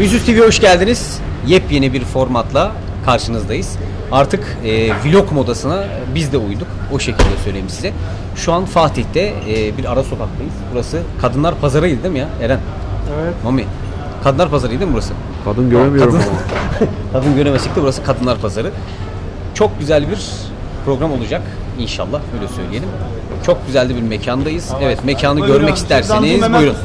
Üzüz TV'ye hoş geldiniz. Yepyeni bir formatla karşınızdayız. Artık e, vlog modasına biz de uyduk. O şekilde söyleyeyim size. Şu an Fatih'te e, bir ara sokaktayız. Burası Kadınlar Pazarı'ydı değil mi ya Eren? Evet. Mami. Kadınlar Pazarı'ydı değil mi burası? Kadın göremiyorum Kadın- ama. Kadın göremezsek de burası Kadınlar Pazarı. Çok güzel bir program olacak inşallah öyle söyleyelim. Çok güzel de bir mekandayız. Evet mekanı görmek isterseniz buyurun.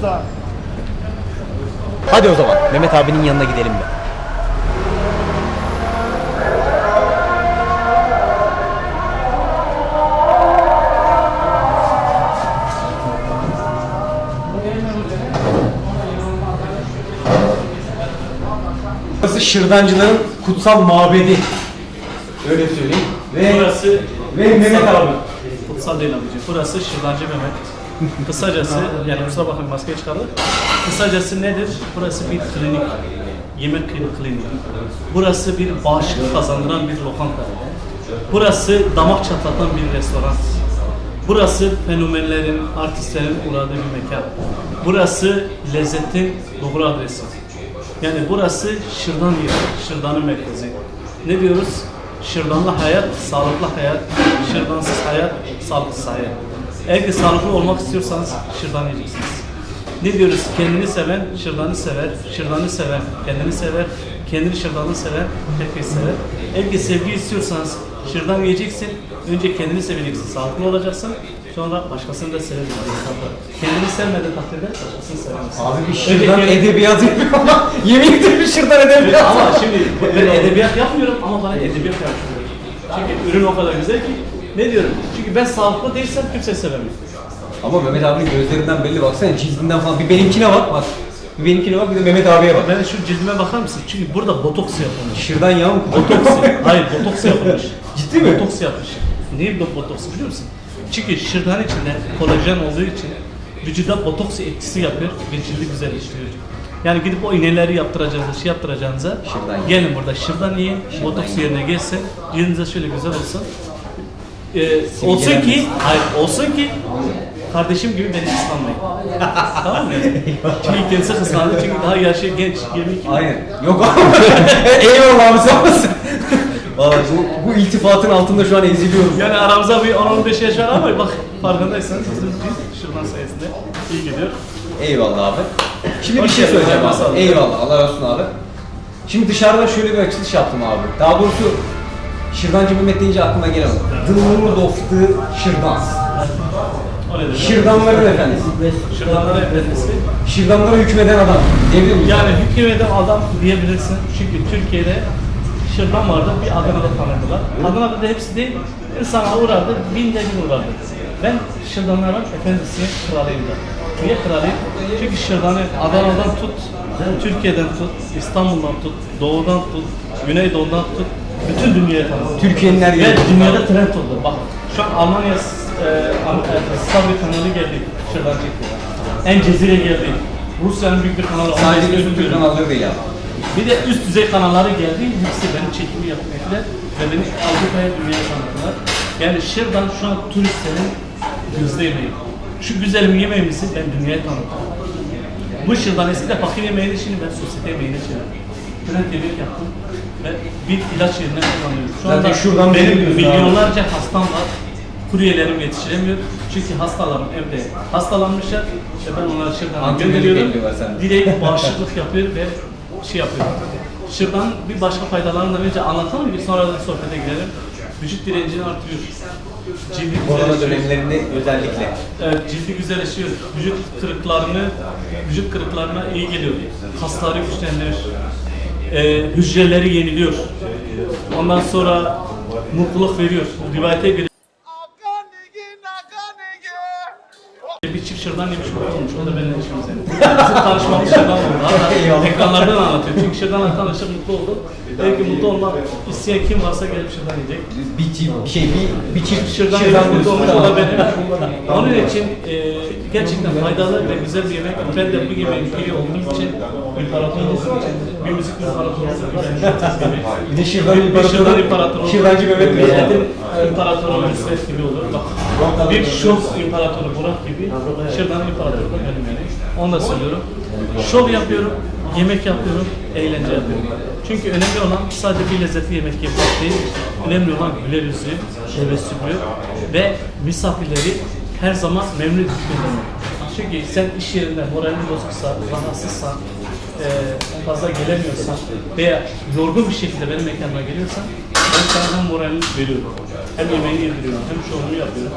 Hadi o zaman Mehmet abinin yanına gidelim be. Burası şırdancılığın kutsal mabedi. Öyle söyleyeyim. Ve, Burası ve Mehmet abi. kutsal değil abicim. Burası Şırdancı Mehmet. Kısacası, yani kusura bakmayın maskeyi çıkardık. Kısacası nedir? Burası bir klinik. Yemek kli- kliniği. Burası bir bağışıklık kazandıran bir lokanta. Burası damak çatlatan bir restoran. Burası fenomenlerin, artistlerin uğradığı bir mekan. Burası lezzetin doğru adresi. Yani burası şırdan yeri, şırdanın merkezi. Ne diyoruz? Şırdanlı hayat, sağlıklı hayat, şırdansız hayat, sağlıksız hayat. Eğer ki sağlıklı olmak istiyorsanız şırdan yiyeceksiniz. Ne diyoruz? Kendini seven, şırdanı sever, şırdanı seven, kendini sever, kendini şırdanı seven, herkes sever. Eğer ki sevgi istiyorsanız şırdan yiyeceksin, önce kendini seveceksin, sağlıklı olacaksın, sonra başkasını da seveceksin. Kendini sevmediğin takdirde başkasını sevemezsin. Abi bir Önce şırdan kendi- edebiyatı yapıyor ama yemin ederim bir şırdan edebiyatı. ama şimdi ben edebiyat yapmıyorum ama bana edebiyat yaptırıyor. Çünkü ürün o kadar güzel ki ne diyorum? Çünkü ben sağlıklı değilsem kimse sevemiyor. Ama Mehmet abinin gözlerinden belli baksana cildinden falan. Bir benimkine bak bak. Bir benimkine bak bir de Mehmet abiye bak. Ben şu cildime bakar mısın? Çünkü burada botoks yapılmış. Şırdan yağı mı? Botoks, hayır botoks yapılmış. Ciddi mi? Botoks yapmış. Niye bu botoks biliyor musun? Çünkü şırdan içinde kolajen olduğu için vücuda botoks etkisi yapıyor ve cildi güzelleştiriyor. Yani gidip o iğneleri yaptıracağınıza, şey yaptıracağınıza Şırdan gelin burada şırdan yiyin, botoks yerine gelsin, cildinize şöyle güzel olsun. Ee, olsun ki, hayır olsun ki kardeşim gibi beni kıskanmayın. tamam mı? Çünkü kendisi kıskandı çünkü daha yaşı genç, 22. Aynen. Yok abi. Eyvallah abi sağ olasın. Vallahi bu, bu iltifatın altında şu an eziliyorum. Yani aramızda bir 10-15 yaş var ama bak farkındaysanız biz şuradan sayesinde iyi gidiyor. Eyvallah abi. Şimdi bir Hoş şey geldin, söyleyeceğim abi. sağlık. Eyvallah Allah razı olsun abi. Şimdi dışarıda şöyle bir açılış yaptım abi. Daha doğrusu Şırdancı Mehmet deyince aklıma gelen o. The Lord of the Şırdans. Şırdanların efendisi. Şırdanlara efendisi. Şırdanlara hükmeden adam. Diyebilir miyim? Yani hükümede adam diyebilirsin. Çünkü Türkiye'de Şırdan vardı, bir Adana'da tanıdılar. Adana'da da hepsi değil, insana uğrardı, binde bin uğrardı. Ben Şırdanların efendisiyim, kralıyım da. Niye kralıyım? Çünkü Şırdan'ı Adana'dan tut, Türkiye'den tut, İstanbul'dan tut, Doğu'dan tut, Güneydoğu'dan tut, bütün dünyaya tanıdım. Türkiye'nin her Ve yeri. dünyada trend oldu. Bak şu an Almanya e, Am- e, kanalı geldi Şırdan çekti. En Cezire geldi. Rusya'nın büyük bir kanalı. Sadece gözüm Türk kanalları değil abi. bir de üst düzey kanalları geldi. Hepsi benim çekimi yapmakla ve beni Avrupa'ya dünyaya tanıttılar. Yani Şırdan şu an turistlerin gözde yemeği. Şu güzel yemeğimizi ben dünyaya tanıttım. Bu Şırdan eskiden fakir yemeğini şimdi ben sosyete yemeğine çevirdim. Trend yemek yaptım ve bir ilaç yerine kullanıyorum. Şu Zaten anda şuradan benim milyonlarca hastam var. Kuryelerim yetiştiremiyor. Çünkü hastalarım evde hastalanmışlar ve ben onları şırdan gönderiyorum. Direkt bağışıklık yapıyor ve şey yapıyor. Şırdan bir başka faydalarından önce anlatalım ki sonra da sohbete girelim. Vücut direncini artırıyor. Cildi Korona dönemlerinde özellikle. Evet, cildi güzelleşiyor. Vücut kırıklarını, vücut kırıklarına iyi geliyor. Kasları güçlendirir. Ee, hücreleri yeniliyor. Ondan sonra mutluluk veriyor. Rivayete göre şırdan yemiş mutlu olmuş. O da benim işimize. Bizim tanışmamız şırdan oldu. Hatta ekranlardan anlatıyor. Çünkü şırdanla tanıştık mutlu oldum. Belki mutlu olmak isteyen kim varsa gelip şırdan yiyecek. Bir çift, bir şey, bir, bir çift Şırdan şırdan mutlu olmuş o da benim. Onun için e, gerçekten faydalı ve güzel bir yemek. Ben de bu yemeğin piri olduğum için, imparator olduğum için, bir müzik imparatoru olduğum için, Bir de şırdan bir imparatoru. şırdan imparatoru, Şırdancı Mehmet bir Bey. etin imparatoru Nusret gibi olur. Bir şov imparatoru Burak gibi, şırdan imparatoru da benim yani. Onu da söylüyorum. Şov yapıyorum yemek yapıyorum, eğlence yapıyorum. Çünkü önemli olan sadece bir lezzetli yemek yapmak değil, önemli olan güler yüzü, tebessümü ve misafirleri her zaman memnun etmek. Çünkü sen iş yerinde moralin bozuksa, rahatsızsan, e, fazla gelemiyorsan veya yorgun bir şekilde benim mekanıma geliyorsan ben sana moralini veriyorum, hem yemeğini yediriyorum, hem şovumu yapıyorum,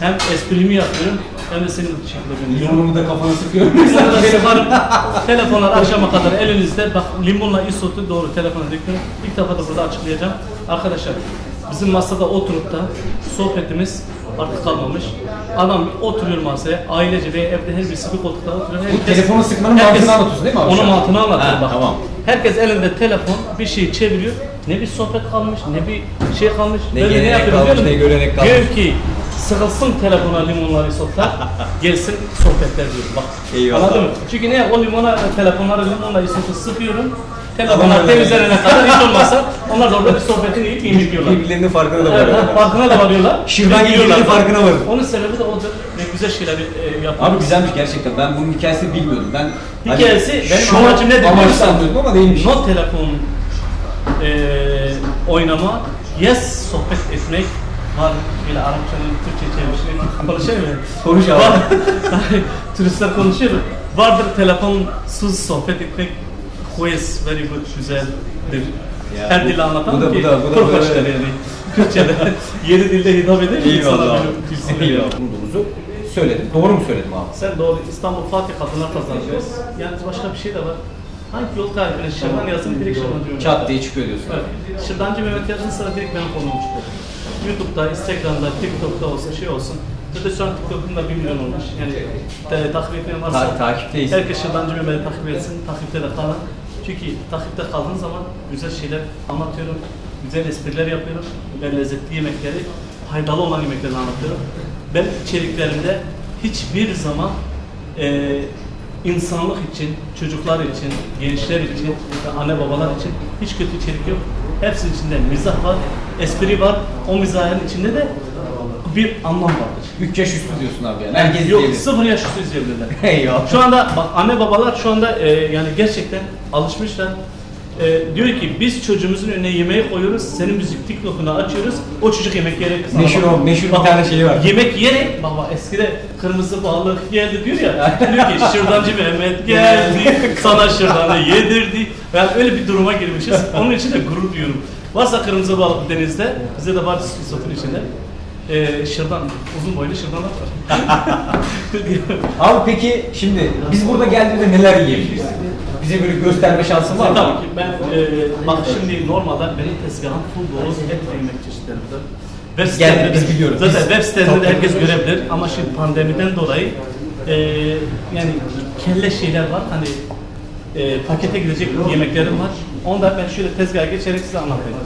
hem esprimi yapıyorum, hem de senin şekilde beni Limonumu da kafana sıkıyorum. Sonra sıkarım. Telefonlar akşama kadar elinizde. Bak limonla isotu doğru telefona döküyorum. İlk defa da burada açıklayacağım. Arkadaşlar bizim masada oturup da sohbetimiz artık kalmamış. Adam oturuyor masaya, ailece veya evde her bir koltukta oturuyor. Herkes, telefonu sıkmanın mantığını anlatıyorsun değil mi abi şu Onun an? mantığını anlatıyorum Ha, bak. tamam. Herkes elinde telefon bir şey çeviriyor. Ne bir sohbet kalmış, ne bir şey kalmış. Ne Böyle gelenek yapıyor kalmış, biliyor musun? ne görenek kalmış. Diyor ki sıkılsın telefona limonları isotlar, gelsin sohbetler diyor. Bak. Eyvallah. Anladın mı? Çünkü ne o limona, telefonları limonla isotu sıkıyorum. Telefonlar temizlenene kadar hiç olmazsa onlar da orada bir sohbetini yiyip yemek yiyorlar. Birbirlerinin farkına da Evet, varıyorlar. farkına da varıyorlar. Şırdan yiyorlar. farkına varın. Onun sebebi de odur ve güzel şeyler e, yapıyoruz. Abi güzelmiş gerçekten. Ben bunun hikayesini bilmiyordum. Ben Hikayesi, benim şu amacım nedir musun? sanıyordum ama değilmiş. No telefon e, oynama, yes sohbet etmek var. Böyle Arapçanın Türkçe çevirişini konuşamıyor. Konuş abi. Var- Turistler konuşuyor. Vardır telefonsuz sohbet etmek. Quiz, very good, güzeldir. Ya Her bu- dili anlatan bu da- bu ki da- bu da Kurbaşlar böyle- yani. Kürtçe'de yedi dilde hitap eder. Eyvallah. bilsin. Eyvallah. Bulduğunuzu söyledim. Doğru mu söyledim abi? Sen doğru İstanbul Fatih Kadınlar Pazarı'ndayız. Yalnız başka bir şey de var. Hangi yol tarifine Şırdan yazın direkt Şırdan diyorum. Çat diye çıkıyor diyorsun. Evet. Şırdancı Mehmet yazın sıra direkt benim konuğum çıkıyor. YouTube'da, Instagram'da, TikTok'ta olsa şey olsun. Zaten şu an TikTok'un da 1 milyon olmuş. Yani e, takip etmeyen varsa Ta- takipteyiz. herkes Şırdancı Mehmet'i takip etsin, takipte de kalın. Çünkü takipte kaldığın zaman güzel şeyler anlatıyorum, güzel espriler yapıyorum ve lezzetli yemekleri, faydalı olan yemekleri anlatıyorum. Ben içeriklerimde hiçbir zaman e, insanlık için, çocuklar için, gençler için anne babalar için hiç kötü içerik yok. Hepsinin içinde mizah var, espri var. O mizahın içinde de bir anlam vardır. 3 yaş üstü diyorsun abi yani. Herkes Yok, diyebilir. sıfır yaş üstü izleyebilirler. Eyvallah. Şu anda bak anne babalar şu anda e, yani gerçekten alışmışlar. E, diyor ki biz çocuğumuzun önüne yemeği koyuyoruz, senin müzik TikTok'unu açıyoruz, o çocuk yemek yiyerek Meşhur o- meşhur bir Bak, tane şeyi var. Yemek yiyerek, bak eskide kırmızı balık geldi diyor ya, diyor ki şırdancı Mehmet geldi, sana şırdanı yedirdi. Yani öyle bir duruma girmişiz, onun için de gurur duyuyorum. Varsa kırmızı balık denizde, bize de var sotun içinde. E, şırdan, uzun boylu şırdanlar var. Abi peki şimdi biz burada geldiğimizde neler yiyebiliriz? Bize böyle gösterme şansın var mı? Tabii ki ben e, bak şimdi normalde benim tezgahım full dolu et ve yemek çeşitleridir. Web sitelerinde- biz biliyoruz. Zaten Biz- web sitelerinde herkes görebilir ama şimdi pandemiden dolayı e, yani kelle şeyler var hani e, pakete gidecek yemeklerim var. Onu da ben şöyle tezgaha geçerek size anlatayım.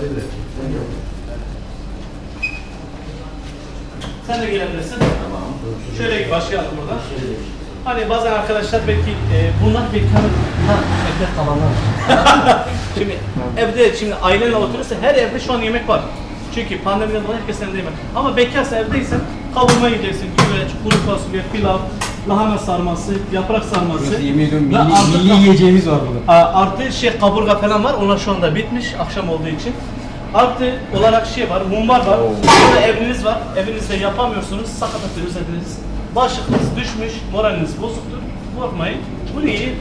Sen de gelebilirsin. Tamam. Şöyle başlayalım buradan. Hani bazen arkadaşlar belki e, bunlar bekar ha evde kalanlar. şimdi evde şimdi ailenle oturuyorsa her evde şu an yemek var. Çünkü pandemiden dolayı herkes evde yemek. Ama bekarsa evdeysen kavurma yiyeceksin. Güveç, kuru fasulye, pilav, lahana sarması, yaprak sarması. Yemin ediyorum milli, artı- milli yiyeceğimiz var burada. Artı şey kaburga falan var. Onlar şu anda bitmiş akşam olduğu için. Artı olarak şey var, mumbar var. Burada eviniz var. Evinizde yapamıyorsunuz. Sakatat özlediniz. Bağışıklığınız düşmüş, moraliniz bozuktur. Korkmayın. Bunu yiyin.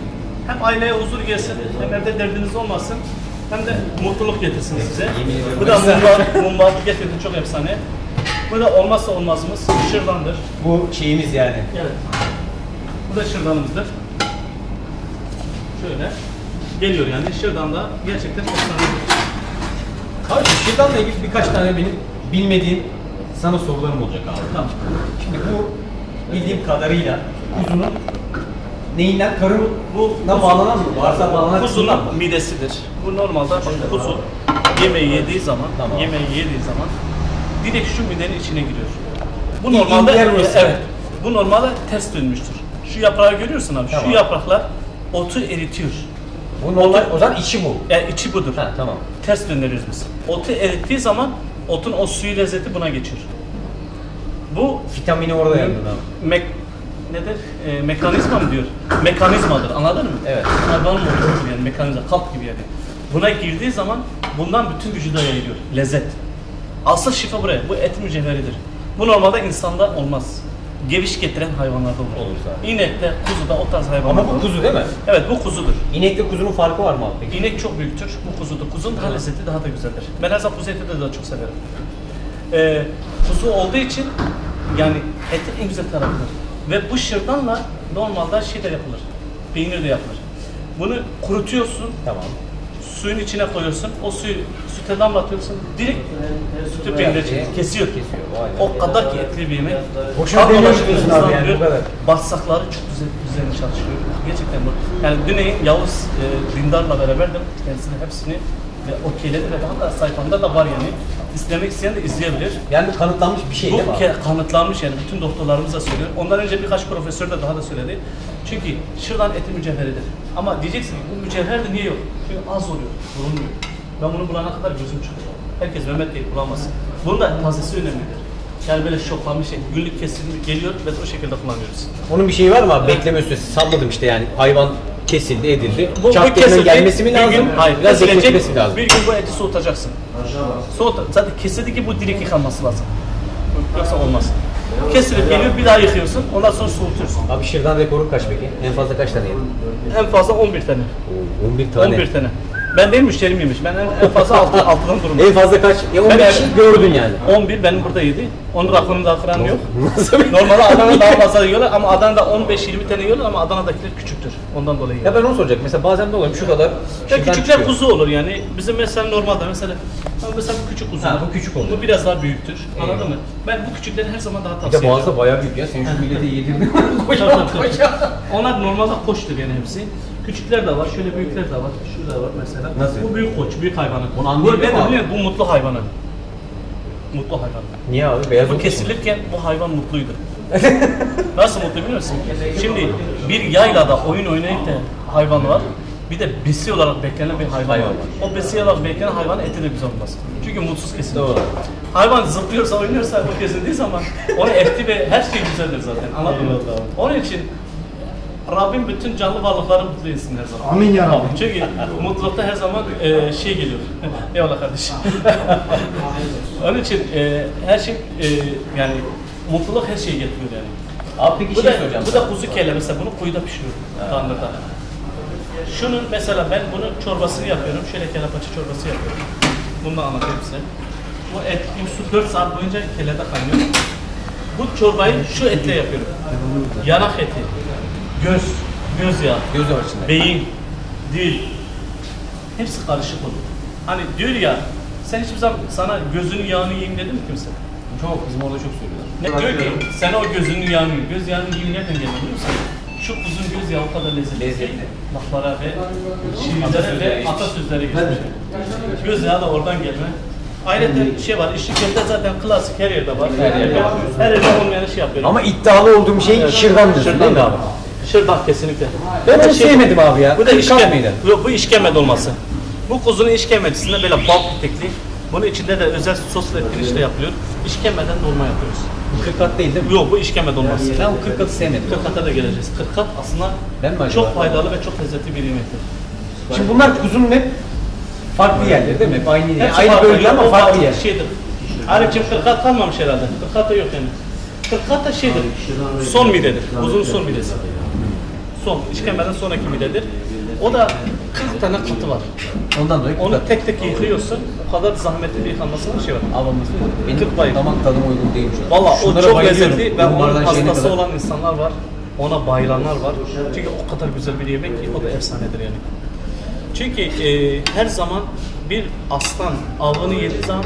Hem aileye huzur gelsin, hem evde derdiniz olmasın. Hem de mutluluk getirsin size. Bu da mumbar, mumbar getirdim çok efsane. Bu da olmazsa olmazımız şırdandır. Bu şeyimiz yani. Evet. Bu da şırdanımızdır. Şöyle. Geliyor yani şırdan da gerçekten efsane. Abi şırdanla ilgili birkaç tane benim bilmediğim sana sorularım olacak abi. Tamam. Şimdi bu bildiğim kadarıyla kuzunun neyinden karın Bu buna bağlanan mı? Varsa bağlanan kısmından mı? Kuzunun midesidir. Bu normalde kuzu yemeği yediği zaman, Tamam. yemeği yediği zaman direkt şu midenin içine giriyor. Bu İlk normalde yer burası. evet. Bu normalde ters dönmüştür. Şu yaprağı görüyorsun abi. Tamam. Şu yapraklar otu eritiyor. Bu normal, o zaman içi bu. Yani içi budur. Ha tamam. Ters döndürüyoruz biz. Otu erittiği zaman otun o suyu lezzeti buna geçiyor. Bu Vitamini orada yanında abi. Mek nedir? E, mekanizma mı diyor? Mekanizmadır. Anladın mı? Evet. Hayvanın motorudur yani mekanizma. Kalp gibi yani. Buna girdiği zaman bundan bütün vücuda yayılıyor. Lezzet. Asıl şifa buraya. Bu et mücevheridir. Bu normalde insanda olmaz. Geviş getiren hayvanlarda olur. Olur zaten. İnekte, kuzuda o tarz hayvanlarda Ama bu olur. kuzu değil mi? Evet bu kuzudur. İnekle kuzunun farkı var mı abi peki? İnek çok büyüktür, bu kuzudur. Kuzun daha lezzeti daha da güzeldir. Ben her zaman kuzu eti de daha çok severim. Ee, kuzu olduğu için yani etin en güzel tarafıdır. Ve bu şırdanla normalde şey de yapılır. Peynir de yapılır. Bunu kurutuyorsun, Tamam. suyun içine koyuyorsun. O suyu süte damlatıyorsun. Direkt sütü peynir Kesiyor. kesiyor. Kesiyor, vay. O kadar ki etli bir yemek. Boşuna Kan demiyor dolaşımı musun abi yani, bu kadar? Bağırsakları çok güzel düzenli çalışıyor. Gerçekten bu. Yani Düneyin Yavuz e, Dindar'la beraberdim. Kendisini hepsini ve okeyledi ve daha da sayfamda da var yani. İzlemek isteyen de izleyebilir. Yani bu kanıtlanmış bir şey Bu değil mi abi? ke- kanıtlanmış yani bütün doktorlarımız da söylüyor. Ondan önce birkaç profesör de daha da söyledi. Çünkü şırdan eti mücevheridir. Ama diyeceksin ki bu mücevher de niye yok? Çünkü az oluyor, bulunmuyor. Ben bunu bulana kadar gözüm çıkıyor. Herkes Mehmet değil bulamaz. Bunun da tazesi önemlidir. Yani böyle şoklanmış şey, günlük kesilmiş geliyor ve o şekilde kullanıyoruz. Onun bir şeyi var mı abi? Bekleme süresi. Salladım işte yani. Hayvan kesildi, edildi. Bu, Çat bu gelmesi mi bir lazım? Gün, hayır, Biraz kesilecek, bekletmesi lazım. Bir gün bu eti soğutacaksın. Soğut, zaten kesildi ki bu direkt yıkanması lazım. Yoksa olmaz. Kesilip geliyor bir daha yıkıyorsun, ondan sonra soğutuyorsun. Abi şırdan rekorun kaç peki? En fazla kaç tane yedin? En fazla 11 tane. Oo, 11 tane. 11 tane. Ben değil müşterim yemiş. Ben en, en fazla 6 6'dan durum. En fazla kaç? Ya 11 Ben- gördün yani. 11 benim burada yedi. Onun rakamında kıran yok. Nasıl bir- Normalde Adana'da daha fazla yiyorlar ama Adana'da 15-20 tane yiyorlar ama Adana'dakiler küçüktür. Ondan dolayı Ya yiyorlar. ben onu soracaktım. Mesela bazen de oluyor şu kadar Ya küçükler çıkıyor. kuzu olur yani. Bizim mesela normalde mesela ama mesela bu küçük kuzu. Ha, bu küçük oluyor. Bu biraz daha büyüktür. Anladın mı? Ben bu küçükleri her zaman daha Bir tavsiye de ediyorum. boğazda bayağı büyük ya. Senin şu millete yedirdin. Tabii, Kocaman tabii, tabii. kocaman. Onlar normalde koçtur yani hepsi. Küçükler de var, şöyle büyükler de var. Şurada var mesela. Nasıl? Bu büyük koç, büyük hayvanı. Bunu bu, anlayabiliyor ben de abi? biliyorum, bu mutlu hayvanı. Mutlu hayvan. Niye abi? Beyaz Bu olduğu için mi? kesilirken bu hayvan mutluydu. Nasıl mutlu biliyor musun? Şimdi bir yaylada oyun oynayıp da hayvan var. Bir de besi olarak beklenen bir hayvan, Hayvan var. O besi olarak beklenen hayvanın eti de güzel olmaz. Çünkü mutsuz kesilmiş. Doğru. Hayvan zıplıyorsa, oynuyorsa bu kesildiği zaman onun eti ve her şey güzeldir zaten. Anladın mı? Onun için Rabbim bütün canlı varlıkları mutlu etsin her zaman. Amin ya Rabbi. Çünkü mutlulukta her zaman e, şey geliyor. Eyvallah kardeşim. Onun için e, her şey e, yani mutluluk her şeyi getiriyor yani. Abi peki Bu şey da, soracağım. bu da kuzu kelle mesela bunu kuyuda pişiriyor tandırda. Şunun mesela ben bunun çorbasını yapıyorum. Şöyle kelle paça çorbası yapıyorum. Bunu da anlatayım size. Bu et su 4 saat boyunca kellede kaynıyor. Bu çorbayı şu etle yapıyorum. Yanak eti, göz, göz yağı, Göz var içinde. beyin, dil. Hepsi karışık olur. Hani diyor ya, sen hiçbir zaman sana gözünün yağını yiyeyim dedi mi kimse? Çok bizim orada çok söylüyorlar. Ne diyor ki sen o gözünün yağını yiyin. Göz yağını yiyin nereden geliyor biliyor musun? Şu kuzun göz yağı o kadar lezzetli. Lezzetli. Laflara ve şiirlere Atasözleri ve geçmiş. atasözlere geçmiş. Göz yağı da oradan gelme. Ayrıca şey var, içli köfte zaten klasik her yerde var. Her yerde. Her yerde olmayan şey yapıyorum. Ama iddialı olduğum şey şırdan diyorsun değil mi abi? Şırdan kesinlikle. Ben Bu onu sevmedim abi ya. Bu da mıydı? Yok bu işkembe dolması. Bu kuzunun işkembecisinde böyle bal petekli. Bunun içinde de özel sos ve pirinç de yapılıyor. İşkembeden dolma yapıyoruz. Kırkat değil değil mi? Yok bu işkembe dolması. Ben o kırkatı sevmedim. Kırkata da geleceğiz. Kırkat aslında Ben mi çok faydalı ve çok lezzetli bir yemektir. Şimdi bunlar kuzunun hep farklı yerleri değil mi? Hep aynı yer. Aynı bölge ama farklı yer. Şeydir. Arifçim kırkat kalmamış herhalde. Kırkat da yok yani. Kırkat da şeydir. Son midedir. Uzun son midesi. Son. işkembeden sonraki midedir. O da 40 tane katı var. Ondan dolayı Onu tek tek yıkıyorsun. O kadar zahmetli bir yıkanması bir şey var. Avlanması benim Kırk bayım. damak tadıma uygun değil şu an. Valla o Şunlara çok bayılıyorum. lezzetli ve onun Bunlardan şeyine hastası kadar. olan insanlar var. Ona bayılanlar var. Çünkü o kadar güzel bir yemek ki o da efsanedir yani. Çünkü e, her zaman bir aslan avını yediği zaman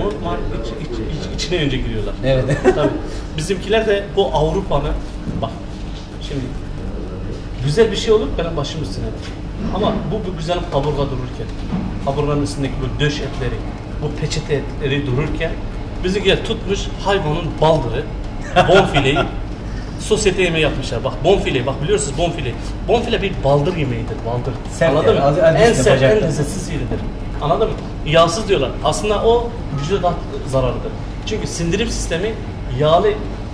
onu mar- iç, iç, iç- içine önce giriyorlar. Evet. Tabii. Bizimkiler de bu Avrupa'nın bak şimdi güzel bir şey olur benim başım üstüne. Ama bu, bu güzel kaburga dururken, kaburganın üstündeki bu döş etleri, bu peçete etleri dururken bizimkiler tutmuş hayvanın baldırı, bonfileyi sosyete yemeği yapmışlar. Bak bonfile, bak biliyorsunuz bonfile. Bonfile bir baldır yemeğidir, baldır. Sert Anladın yani, mı? az- en üstüne sert, en lezzetsiz yeridir. Anladın mı? Yağsız diyorlar. Aslında o vücuda daha zararlıdır. Çünkü sindirim sistemi yağlı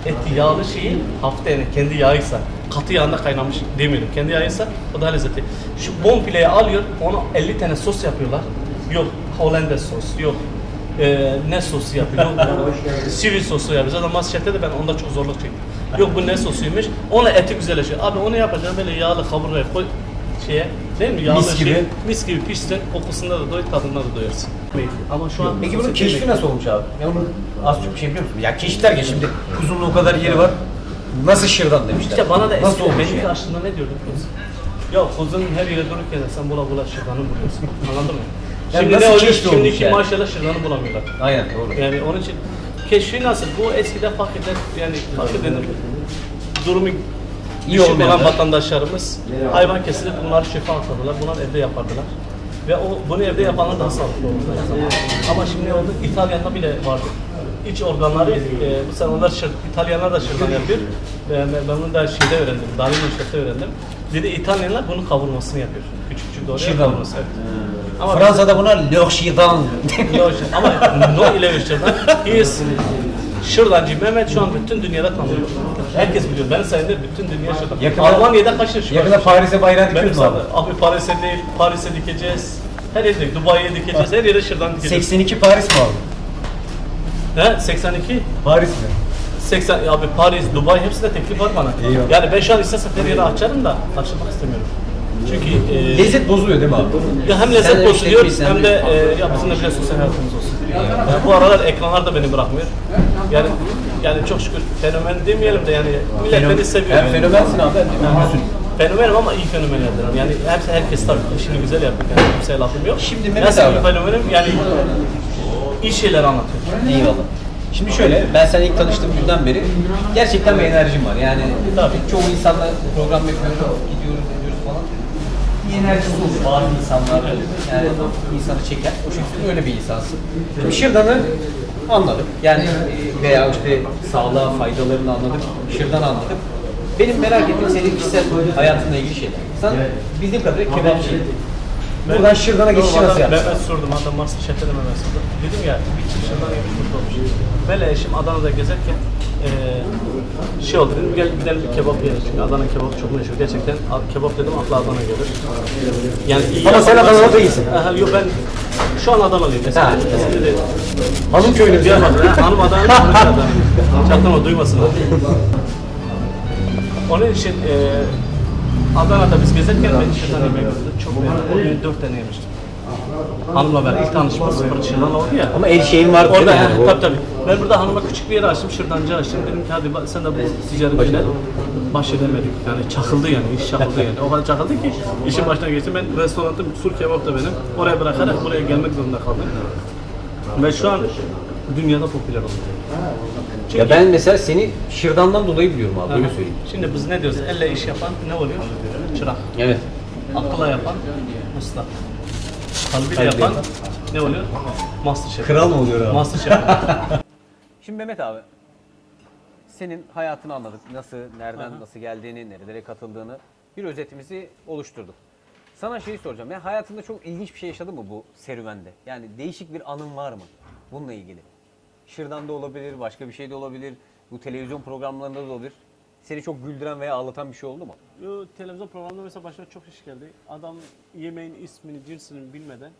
eti yağlı şeyi hafta yani kendi yağıysa katı yağında kaynamış demiyorum. Kendi yağıysa o daha lezzetli. Şu bonfileyi alıyor onu 50 tane sos yapıyorlar. Yok Hollanda sos, yok e, ne sosu yapıyor, sivil sosu yapıyor. Zaten Masterchef'te de ben onda çok zorluk çektim. Yok bu ne sosuymuş, ona eti güzelleşiyor. Abi onu yapacağım böyle yağlı kaburgaya koy şeye değil mi? Yağlı Mis şey, gibi. mis gibi pişsin, kokusunda da doy, tadında da doyarsın. Ama şu an Peki bunun keşfi nasıl olmuş abi? Ya onu az çok bir şey biliyor musun? Ya keşif derken şimdi kuzunun o kadar yeri var. Nasıl şırdan demişler. İşte bana da nasıl eski, olmuş benimki yani? aslında ne diyordun kız? Ya kuzun her yere dururken de sen bula bula şırdanı buluyorsun. Anladın mı? Yani Şimdi nasıl ne oluyor? keşfi olmuş Şimdiki yani? maşallah şırdanı bulamıyorlar. Aynen doğru. Yani onun için keşfi nasıl? Bu eskiden fakirler yani fakir denir. Durumu İyi düşük olan olmayanlar. vatandaşlarımız hayvan kesilip bunları şefa atladılar. Bunlar evde yapardılar. Ve o bunu evde yapanlar daha sağlıklı oldu. Ama şimdi ne oldu? İtalyan'da bile vardı. İç organları, e, mesela onlar şır, İtalyanlar da şırdan yapıyor. Ben, ben bunu da şeyde öğrendim, Dalin Şef'te öğrendim. Dedi İtalyanlar bunun kavurmasını yapıyor. Küçük küçük doğruya Şırdan. kavurması. Evet. Ama Fransa'da buna şırdan. Yok, ama no ile şırdan. He is Şırdancı Mehmet şu an bütün dünyada tanınıyor. Herkes biliyor. Ben sayılır bütün dünya şırdan. Yakında- Almanya'da kaç var? Yakında Paris'e bayrağı Ben dikiyoruz mu abi? sana, abi Paris'e değil, Paris'e dikeceğiz. Her yere, Dubai'ye dikeceğiz, her yere şırdan dikeceğiz. 82 Paris mi abi? He, 82, Paris mi? 80, abi Paris, Dubai hepsinde teklif var bana. Eyvallah. Yani ben şu an istesem her yere açarım da açılmak istemiyorum. Çünkü e, Lezzet bozuluyor değil mi abi? Ya hem Sen lezzet de bozuluyor hem de e, ya bizim de biraz sosyal hayatımız olsun. Yani bu aralar ekranlar da beni bırakmıyor. Yani yani çok şükür fenomen demeyelim de yani millet Fenomen- beni seviyor. Hem yani. fenomensin abi hem de ünlüsün. Fenomenim ama iyi fenomenlerden. Yani hepsi herkes tabii işini güzel yapıyor. Yani kimseye lafım yok. Şimdi Mehmet Nasıl abi- bir fenomenim yani iyi şeyler anlatıyor. Eyvallah. Şimdi şöyle, ben seninle ilk tanıştığım günden beri gerçekten bir enerjim var. Yani Tabii. çoğu insanla program yapıyoruz, gidiyoruz. Bir enerjisi olur bazı insanlar. Yani insanı çeker. O şekilde öyle bir insansın. Şimdi şırdanı anladık. Yani e, veya işte sağlığa faydalarını anladık. Şırdan anladık. Benim merak ettiğim senin kişisel hayatınla ilgili şeyler. Sen bildiğim kadarıyla kebapçı. Buradan şırdana geçişi nasıl yaptın? Mehmet sordum adam varsa şefte de Mehmet sordu. Dedim ya bir çift şırdan yemiş mutlu olmuş. Böyle eşim Adana'da gezerken eee şey oldu dedim gel gidelim bir kebap yiyelim çünkü Adana kebabı çok meşhur gerçekten A- kebap dedim akla Adana gelir. Yani iyi Ama sen Adana'da değilsin. Aha, yok ben şu an Adanalıyım Ha. mesela. Eskide değil. Hanım köylü Diyarbakır, ha, hanım Adana, hanım Adana. Çatlama duymasınlar. Onun için eee Adana'da biz gezerken ben şırdan yemeği gördüm. Çok beğendim. O gün dört tane yemiştim. Hanımla ben ilk tanışma sıfır şırdan oldu ya. Ama el şeyin var Orada yani? yani, tabii tabii. Ben burada hanıma küçük bir yer açtım, şırdancı açtım. Dedim ki hadi sen de bu ticaretine baş edemedik. Yani çakıldı yani, iş çakıldı yani. O kadar çakıldı ki işin başına geçtim. Ben restoranım Sur Kebap da benim. Oraya bırakarak buraya gelmek zorunda kaldım. Ve şu an dünyada popüler oldu. Çünkü Ya ben mesela seni şırdandan dolayı biliyorum abi, öyle söyleyeyim. Şimdi biz ne diyoruz? Elle iş yapan ne oluyor? Çırak. Evet. Akılla yapan usta. Kalbiyle Kalbiyle yapan yapan. ne oluyor? Masterchef. Kral mı oluyor abi? Masterchef. Şimdi Mehmet abi, senin hayatını anladık. Nasıl, nereden nasıl geldiğini, nerelere katıldığını bir özetimizi oluşturduk. Sana şeyi soracağım. Ya hayatında çok ilginç bir şey yaşadın mı bu serüvende? Yani değişik bir anın var mı bununla ilgili? Şırdan da olabilir, başka bir şey de olabilir. Bu televizyon programlarında da olabilir. Seni çok güldüren veya ağlatan bir şey oldu mu? Yo, televizyon programında mesela başına çok iş geldi. Adam yemeğin ismini, cinsini bilmeden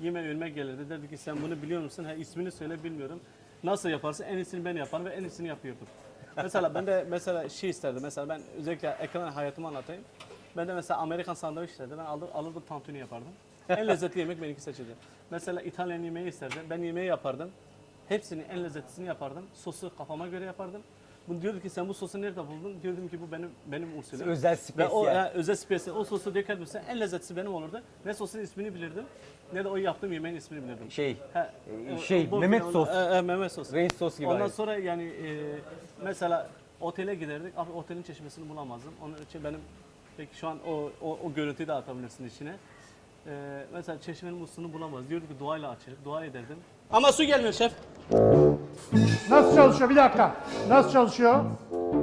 yemeğin önüme gelirdi. Dedi ki sen bunu biliyor musun? Ha, ismini söyle bilmiyorum. Nasıl yaparsın? En iyisini ben yaparım ve en iyisini yapıyordum. mesela ben de mesela şey isterdim. Mesela ben özellikle ekran hayatımı anlatayım. Ben de mesela Amerikan sandviç isterdim. Ben alır, alırdım tantuni yapardım. En lezzetli yemek benimki seçildi. Mesela İtalyan yemeği isterdim. Ben yemeği yapardım. Hepsini en lezzetlisini yapardım. Sosu kafama göre yapardım. Bu diyordu ki sen bu sosu nerede buldun? Diyordum ki bu benim benim usulüm. Özel Ve o spesiyel. e, özel spesiyel o sosu döker misin? En lezzetlisi benim olurdu. Ne sosun ismini bilirdim ne de o yaptığım yemeğin ismini bilirdim. Şey, Ha, e, şey, bu- Mehmet sos. E, e, Mehmet sos. Ranch sos gibi Ondan aynı. sonra yani e, mesela otele giderdik. Abi otelin çeşmesini bulamazdım. Onun için benim peki şu an o o, o görüntüyü de atabilirsin içine. E, mesela çeşmenin musluğunu bulamaz. Diyordu ki duayla açarım. Dua ederdim. Ama su gelmiyor şef. Nasıl çalışıyor? Bir dakika. Nasıl çalışıyor?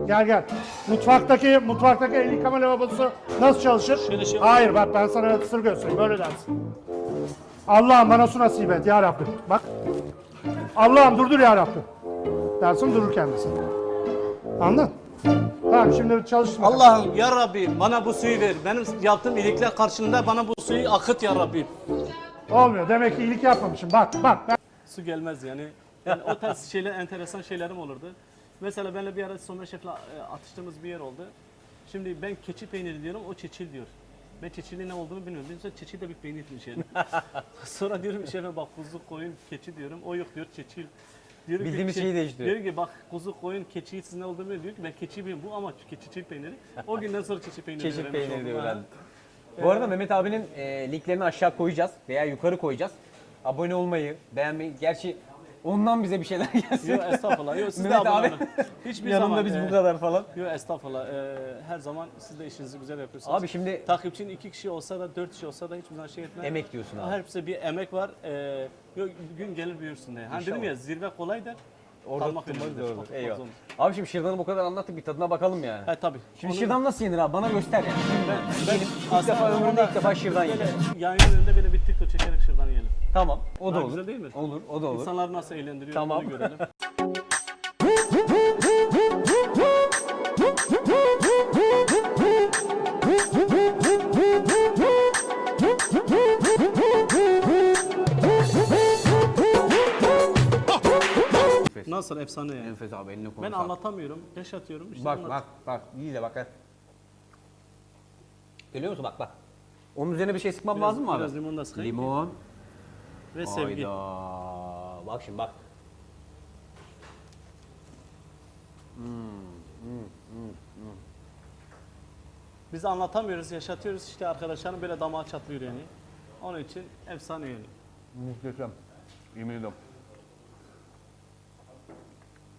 Gel gel. Mutfaktaki mutfaktaki el yıkama lavabosu nasıl çalışır? Şöyle şey- Hayır bak ben sana sır göstereyim. Böyle dersin. Allah'ım bana su nasip et ya Rabbim. Bak. Allah'ım durdur ya Rabbim. Dersin durur kendisi. Anladın? Tamam şimdi çalıştım. Allah'ım ya Rabbi bana bu suyu ver. Benim yaptığım iyilikler karşılığında bana bu suyu akıt ya Rabbi. Olmuyor. Demek ki iyilik yapmamışım. Bak bak. Ben... Su gelmez yani. Yani o tarz şeyler, enteresan şeylerim olurdu. Mesela benimle bir ara Somer Şef'le e, atıştığımız bir yer oldu. Şimdi ben keçi peyniri diyorum, o çeçil diyor. Ben çeçilin ne olduğunu bilmiyorum. Sonra çeçil de bir peynirmiş yani. sonra diyorum şefe bak kuzu koyun keçi diyorum. O yok diyor çeçil. Diyorum Bildiğimiz "Çe- şeyi değiştiriyor." Diyor ki bak kuzu koyun keçi siz ne olduğunu bilmiyorum. Diyor ki ben keçi bilmiyorum. Bu ama keçi peyniri. O günden sonra çeçil peyniri Çeşit öğrenmiş peyniri oldum. Ha. öğrendim. Bu arada Mehmet abinin e, linklerini aşağı koyacağız veya yukarı koyacağız. Abone olmayı, beğenmeyi. Gerçi ondan bize bir şeyler gelsin. Yok estağfurullah. Yok siz de Mehmet abone abi olun. Hiçbir yanında zaman. biz e, bu kadar falan. Yok estağfurullah. Ee, her zaman siz de işinizi güzel yapıyorsunuz. Abi şimdi Takipçinin iki kişi olsa da dört kişi olsa da hiçbir zaman şey etmez. emek diyorsun abi. Hepsi bir emek var. Ee, yok, gün gelir büyürsün diye. Hani dedim ya zirve kolaydır. Orada kalmak tutmak Eyvallah. zordur. Abi şimdi şırdanı bu kadar anlattık bir tadına bakalım yani. He tabii. Şimdi Onu- şırdan nasıl yenir abi? Bana göster yani. ben, Benim ilk defa ömrümde ilk defa şırdan yedim. Yayının önünde böyle bir TikTok çekerek şırdan yiyelim. Tamam. O da Ha, olur. güzel değil mi? Olur, o da olur. İnsanları nasıl eğlendiriyor Tamam. onu görelim. Nasıl efsane yani. Enfes abi eline Ben anlatamıyorum, yaşatıyorum. İşte Bak anlat- bak bak iyi de bak. ha. Görüyor musun bak bak. Onun üzerine bir şey sıkmam Biraz- lazım mı abi? biraz limon da sıkayım. Limon. Ve sevgi. Hayda. Bak şimdi bak. Biz anlatamıyoruz, yaşatıyoruz. İşte arkadaşlarım böyle damağı çatlıyor yani. Onun için efsane yani. Muhteşem. Yemin ediyorum.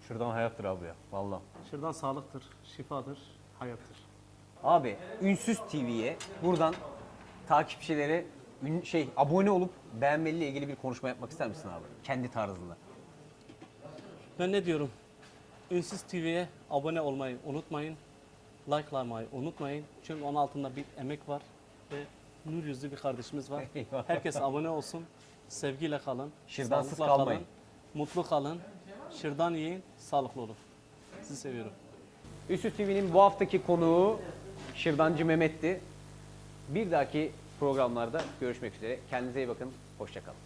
Şuradan hayattır abi ya. Vallahi. Şırdan sağlıktır, şifadır, hayattır. Abi Ünsüz TV'ye buradan takipçilere ün- şey abone olup beğenmeliyle ilgili bir konuşma yapmak ister misin abi? Kendi tarzında. Ben ne diyorum? Ünsüz TV'ye abone olmayı unutmayın. Like'lamayı unutmayın. Çünkü onun altında bir emek var ve nur yüzlü bir kardeşimiz var. Eyvallah. Herkes abone olsun. Sevgiyle kalın. Şırdansız sağlıkla kalmayın. Kalın, mutlu kalın. Şırdan yiyin, sağlıklı olun. Sizi seviyorum. Ünsüz TV'nin bu haftaki konuğu Şırdancı Mehmet'ti. Bir dahaki programlarda görüşmek üzere. Kendinize iyi bakın. Hoşçakalın.